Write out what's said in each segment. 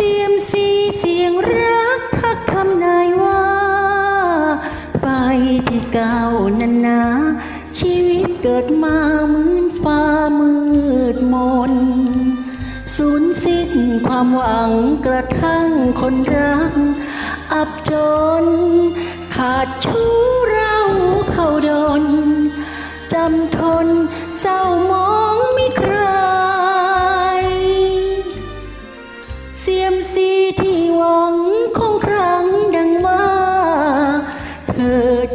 สียมซีเสียงรักทักคำนายว่า ไปที่เก่านันนาชีวิตเกิดมาเหมือนฟ้ามืดมนสูญสิ้นความหวังกระทั่งคนรัก อับจน ขาดชู้เราเข้าดนจำทน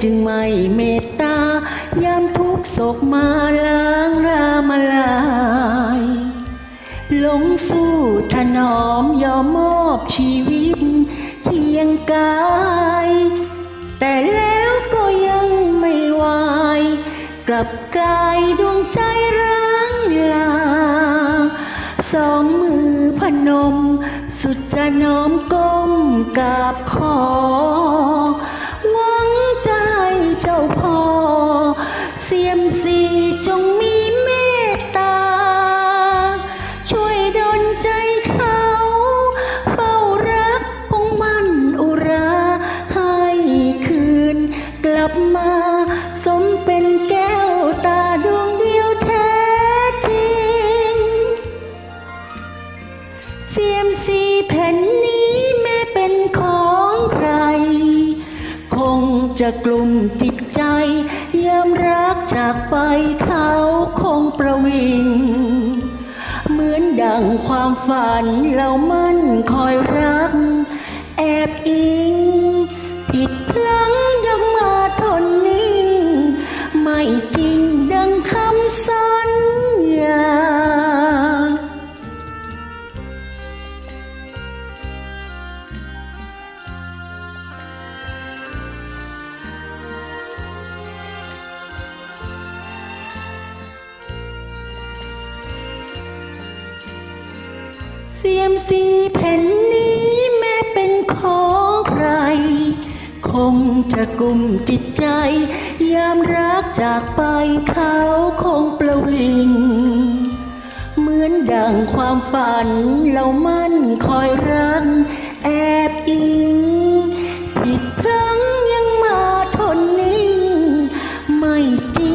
จึงไม่เมตตายามทุกโศกมาล้างรามาลายลงสู้ถนอมยอมมอบชีวิตเคียงกาย แต่แล้วก็ยังไม่ไหวกลับกลายดวงใจร้างลา สองมือพนม สุดจะน้อมก้มกราบขอ พ่อเสียมสี จะกลุ่มจิตใจยามรักจากไปเขาคงประวิง เหมือนดังความฝันเรามั่นคอยรัก เสีแผ่นนี้แม้เป็นของใคร คงจะกุมจิตใจ ยามรักจากไปเขาคงประวิง เหมือนดังความฝันเรามั่นคอยรักแอบอิง ผิดพลั้งยังมาทนนิ่ง ไม่จริง